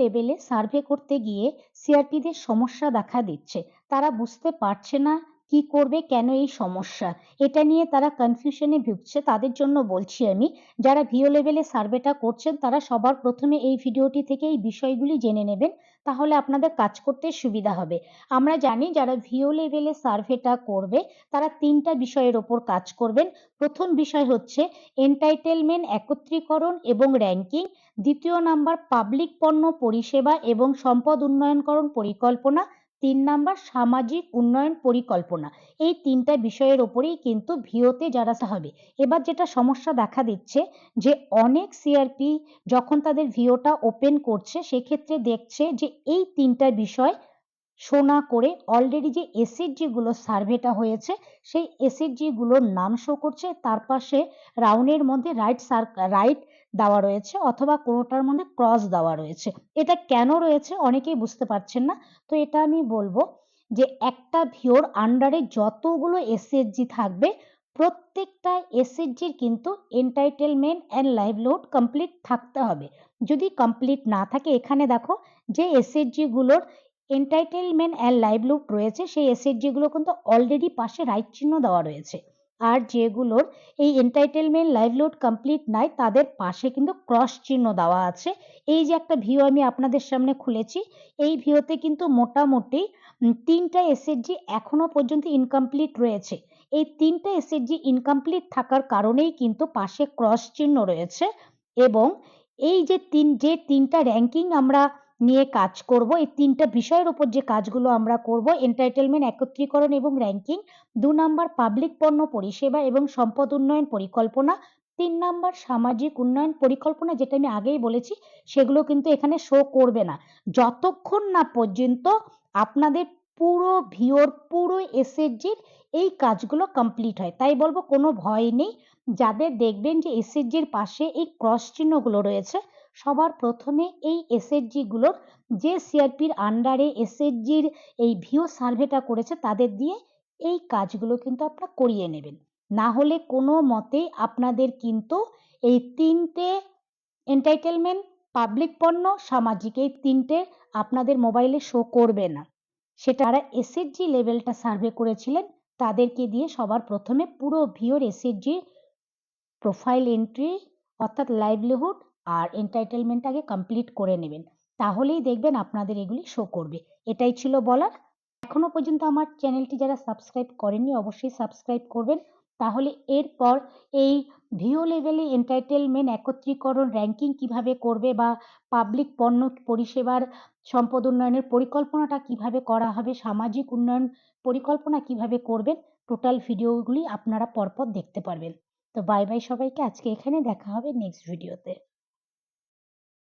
লেভেলে সার্ভে করতে গিয়ে সিআরপিদের সমস্যা দেখা দিচ্ছে। তারা বুঝতে পারছে না কি করবে, কেন এই সমস্যা? এটা নিয়ে তারা কনফিউশনে ভুগছে। তাদের জন্য বলছি আমি, যারা ভিও লেভেলে সার্ভেটা করছেন, তারা সবার প্রথমে এই ভিডিওটি থেকে এই বিষয়গুলি জেনে নেবেন। তাহলে আপনাদের কাজ করতে সুবিধা হবে। আমরা জানি যারা ভিও লেভেলে সার্ভেটা করবে, তারা তিনটা বিষয়ের ওপর কাজ করবেন। প্রথম বিষয় হচ্ছে এন্টাইটেলমেন্ট একত্রীকরণ এবং র্যাঙ্কিং দ্বিতীয় নাম্বার পাবলিক পণ্য পরিষেবা এবং সম্পদ উন্নয়নকরণ পরিকল্পনা। তিন নাম্বার সামাজিক উন্নয়ন পরিকল্পনা। এই তিনটা বিষয়ের ওপরেই কিন্তু ভিওতে যারা হবে। এবার যেটা সমস্যা দেখা দিচ্ছে যে অনেক সিআরপি যখন তাদের ভিওটা ওপেন করছে, সেক্ষেত্রে দেখছে যে এই তিনটা বিষয় শোনা করে অলরেডি যে এসএসজি গুলো সার্ভেটা হয়েছে, সেই এসএসজি গুলোর নাম শো করছে, তার পাশে রাউন্ডের মধ্যে রাইট সার রাইট দেওয়া রয়েছে অথবা কোনোটার মধ্যে ক্রস দেওয়া রয়েছে। এটা কেন রয়েছে অনেকেই বুঝতে পারছেন না। তো এটা আমি বলব যে একটা ভিওর আন্ডারে যতগুলো এসএসজি থাকবে, প্রত্যেকটা এসএসজির কিন্তু এন্টাইটেলমেন্ট অ্যান্ড লাইভলিহুড কমপ্লিট থাকতে হবে। যদি কমপ্লিট না থাকে, এখানে দেখো যে এসএসজি গুলোর এন্টাইটেলমেন্ট অ্যান্ড লাইভলিহুড রয়েছে। সেই এসএসজি গুলো কিন্তু অলরেডি পাশে রাইট চিহ্ন দেওয়া রয়েছে। আর যেগুলোর এই এন্টাইটেলমেন্ট লাইভলিহুড কমপ্লিট নাই, তাদের পাশে কিন্তু ক্রস চিহ্ন দেওয়া আছে। এই যে একটা ভিউ আমি আপনাদের সামনে খুলেছি, এই ভিউতে কিন্তু মোটামুটি তিনটা এসএসজি এখনও পর্যন্ত ইনকমপ্লিট রয়েছে। এই তিনটা এসএসজি ইনকমপ্লিট থাকার কারণেই কিন্তু পাশে ক্রস চিহ্ন রয়েছে। এবং এই যে তিন, যে তিনটা র্যাঙ্কিং আমরা নিয়ে কাজ করব। এই তিনটা বিষয়ের উপর যে কাজগুলো আমরা করব এন্টাইটেলমেন্ট একত্রীকরণ এবং র্যাঙ্কিং দু নাম্বার পাবলিক পণ্য পরিষেবা এবং সম্পদ উন্নয়ন পরিকল্পনা, তিন নাম্বার সামাজিক উন্নয়ন পরিকল্পনা যেটা আমি আগেই বলেছি, সেগুলো কিন্তু এখানে শো করবে না। যতক্ষণ না পর্যন্ত আপনাদের পুরো ভিওর, পুরো এসএসজির এই কাজগুলো কমপ্লিট হয়। তাই বলব কোনো ভয় নেই। যাদের দেখবেন যে এসএসজির পাশে এই ক্রস চিহ্নগুলো রয়েছে সবার প্রথমে এই এসএসজি গুলোর যে সিআরপির আন্ডারে এসএসজির এই ভিও সার্ভেটা করেছে তাদের দিয়ে এই কাজগুলো কিন্তু আপনারা করিয়ে নেবেন। না হলে কোনো মতে আপনাদের কিন্তু এই তিনটে এন্টাইটেলমেন্ট পাবলিক পণ্য, সামাজিক এই তিনটে আপনাদের মোবাইলে শো করবে না। সেটা তারা এসএসজি লেভেলটা সার্ভে করেছিলেন তাদেরকে দিয়ে সবার প্রথমে পুরো ভিওর এসএসজি প্রোফাইল এন্ট্রি অর্থাৎ লাইভলিহুড আর এন্টাইটেলমেন্ট আগে কমপ্লিট করে নেবেন। তাহলেই দেখবেন আপনাদের এগুলি শো করবে। এটাই ছিল বলার। এখনও পর্যন্ত আমার চ্যানেলটি যারা সাবস্ক্রাইব করেননি অবশ্যই সাবস্ক্রাইব করবেন। তাহলে এরপর এই ভিও লেভেলে এন্টাইটেলমেন্ট একত্রীকরণ র্যাঙ্কিং কীভাবে করবে বা পাবলিক পণ্য পরিষেবার সম্পদ উন্নয়নের পরিকল্পনাটা কীভাবে করা হবে, সামাজিক উন্নয়ন পরিকল্পনা কীভাবে করবেন টোটাল ভিডিওগুলি আপনারা পরপর দেখতে পারবেন। তো বাই বাই সবাইকে। আজকে এখানে দেখা হবে নেক্সট ভিডিওতে